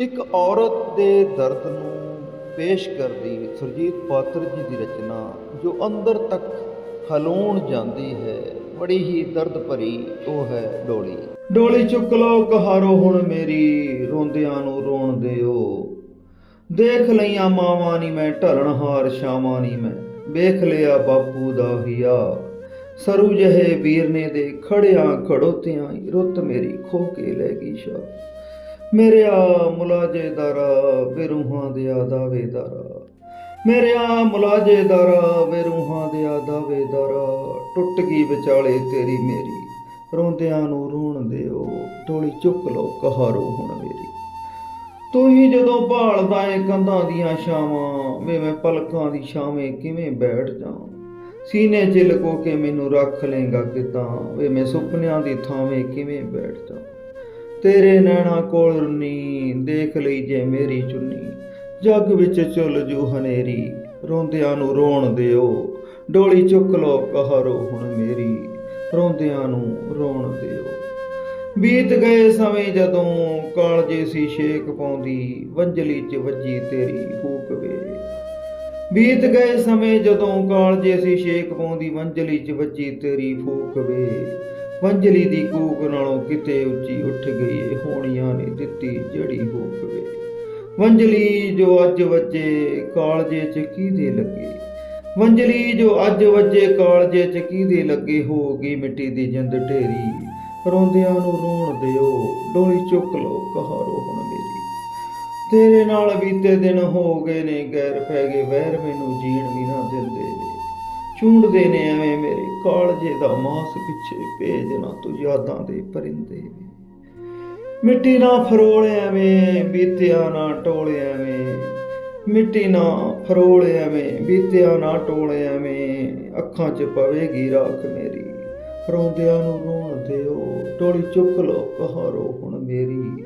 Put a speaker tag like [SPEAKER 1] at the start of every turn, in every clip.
[SPEAKER 1] ਇੱਕ ਔਰਤ ਦੇ ਦਰਦ ਨੂੰ ਪੇਸ਼ ਕਰਦੀ ਸੁਰਜੀਤ ਪਾਤਰ ਜੀ ਦੀ ਰਚਨਾ, ਜੋ ਅੰਦਰ ਤੱਕ ਹਲੂਣ ਜਾਂਦੀ ਹੈ, ਬੜੀ ਹੀ ਦਰਦ ਭਰੀ, ਉਹ ਹੈ ਡੋਲੀ। ਡੋਲੀ ਚੁੱਕ ਲਓ, ਕਹਾਰੋ ਹੁਣ ਮੇਰੀ, ਰੋਂਦਿਆਂ ਨੂੰ ਰੋਣ ਦਿਓ। ਦੇਖ ਲਈਆਂ ਮਾਵਾਂ ਨੀ ਮੈਂ, ਢਲਣ ਹਾਰ ਸ਼ਾਮਾਂ ਨੀ ਮੈਂ। ਵੇਖ ਲਿਆ ਬਾਪੂ ਦਾ ਹਿਆ। ਸਰੂ ਜਹੇ ਵੀਰ ਨੇ ਦੇ ਖੜਿਆਂ ਖੜੋਤਿਆਂ ਹੀ ਰੁੱਤ ਮੇਰੀ ਖੋ ਕੇ ਲੈ ਗਈ ਸ਼ਾ ਮੇਰਿਆ ਮੁਲਾਜੇਦਾਰਾ ਬੇਰੂਹਾਂ ਦਿਆ ਦਾਵੇਦਾਰਾ ਮੇਰਿਆ ਮੁਲਾਜੇਦਾਰਾ ਬੇਰੂਹਾਂ ਦਿਆ ਦਾਵੇਦਾਰਾ ਟੁੱਟ ਗਈ ਵਿਚਾਲੇ ਤੇਰੀ ਮੇਰੀ, ਰੋਂਦਿਆਂ ਨੂੰ ਰੋਣ ਦਿਓ ਢੋਲੀ ਚੁੱਕ ਲਓ ਕਹਾਰੋ ਹੁਣ ਮੇਰੀ। ਤੂੰ ਹੀ ਜਦੋਂ ਭਾਲਦਾ ਏ ਕੰਧਾਂ ਦੀਆਂ ਛਾਵਾਂ, ਵੇ ਮੈਂ ਪਲਕਾਂ ਦੀ ਛਾਵੇਂ ਕਿਵੇਂ ਬੈਠ ਜਾਵਾਂ? ਸੀਨੇ 'ਚ ਲਕੋ ਕੇ ਮੈਨੂੰ ਰੱਖ ਲੇਗਾ ਕਿਦਾਂ? ਵੇ ਮੈਂ ਸੁਪਨਿਆਂ ਦੀ ਥਾਵੇਂ ਕਿਵੇਂ ਬੈਠ ਜਾਵਾਂ? ਤੇਰੇ ਨੈਣਾ ਕੋਲ ਰੁੰਨੀ, ਦੇਖ ਲਈ ਜੇ ਮੇਰੀ ਚੁੰਨੀ। ਜੱਗ ਵਿੱਚ ਚੁੱਲ ਜੂ ਹਨੇਰੀ, ਰੋਂਦਿਆਂ ਨੂੰ ਰੋਣ ਦਿਓ। ਡੋਲੀ ਚੁੱਕ ਲੋ ਕਹਾਰੋ ਹੁਣ ਮੇਰੀ, ਰੋਂਦਿਆਂ ਨੂੰ ਰੋਣ ਦਿਓ। ਬੀਤ ਗਏ ਸਮੇਂ ਜਦੋਂ ਕਾਲਜੇ ਸੀ ਸ਼ੇਕ ਪਾਉਂਦੀ ਵੰਜਲੀ ਚ ਵੱਜੀ ਤੇਰੀ ਹੂਕ ਵੇ। ਬੀਤ ਗਏ ਸਮੇਂ ਜਦੋਂ ਕਾਲਜੇ ਸੀ ਸ਼ੇਕ ਪਾਉਂਦੀ ਵੰਜਲੀ ਚ ਵੱਜੀ ਤੇਰੀ ਫੂਕ ਵੇ। ਵੰਜਲੀ ਦੀ ਕੂਕ ਨਾਲੋਂ ਕਿਤੇ ਉੱਚੀ ਉੱਠ ਗਈ ਏ ਹੋਣੀਆਂ ਨੇ ਦਿੱਤੀ ਜਿਹੜੀ ਹੂਕ ਵੇ। ਵੰਜਲੀ ਜੋ ਅੱਜ ਵੱਜੇ ਕਾਲਜੇ ਚ ਕਿਹਦੇ ਲੱਗੇ? ਵੰਜਲੀ ਜੋ ਅੱਜ ਵੱਜੇ ਕਾਲਜੇ ਚ ਕਿਹਦੇ ਲੱਗੇ? ਹੋਗੀ ਮਿੱਟੀ ਦੀ ਜਿੰਦ ਢੇਰੀ, ਰੋਂਦਿਆਂ ਨੂੰ ਰੋਣ ਦਿਓ, ਡੋਲੀ ਚੁੱਕ ਲਓ ਕਹਾਰੋ ਹੁਣ ਮੇਰੀ। ਤੇਰੇ ਨਾਲ ਬੀਤੇ ਦਿਨ ਹੋ ਗਏ ਨੇ, ਗੈਰ ਪੈ ਗਏ ਵਹਿਰ ਮੈਨੂੰ ਜੀਣ ਵੀ ਨਾ ਦਿੰਦੇ ਚੁੰਡਦੇ ਨੇ ਐਵੇਂ ਮੇਰੇ ਕਾਲਜੇ ਦਾ ਮਾਸ ਪਿੱਛੇ ਭੇਜਣਾ ਤੂੰ ਯਾਦਾਂ ਦੇ ਪਰਿੰਦੇ ਮਿੱਟੀ ਨਾ ਫਰੋਲ ਐਵੇਂ, ਬੀਤਿਆ ਨਾ ਟੋਲ ਐਵੇਂ। ਮਿੱਟੀ ਨਾ ਫਰੋਲ ਐਵੇਂ, ਬੀਤਿਆ ਨਾ ਟੋਲ ਐਵੇਂ। ਅੱਖਾਂ 'ਚ ਪਵੇਗੀ ਰਾਖ ਮੇਰੀ, ਰੋਂਦਿਆਂ ਨੂੰ ਰੋਣ ਦਿਓ। ਟੋਲੀ ਚੁੱਕ ਲਓ ਕਹਾਰੋ ਹੁਣ ਮੇਰੀ,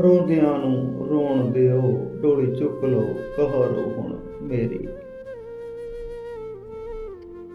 [SPEAKER 1] ਰੋਂਦਿਆਂ ਨੂੰ ਰੋਣ ਦਿਓ। ਡੋਲੀ ਚੁੱਕ ਲਓ ਕਹਾਰੋ ਹੁਣ ਮੇਰੀ।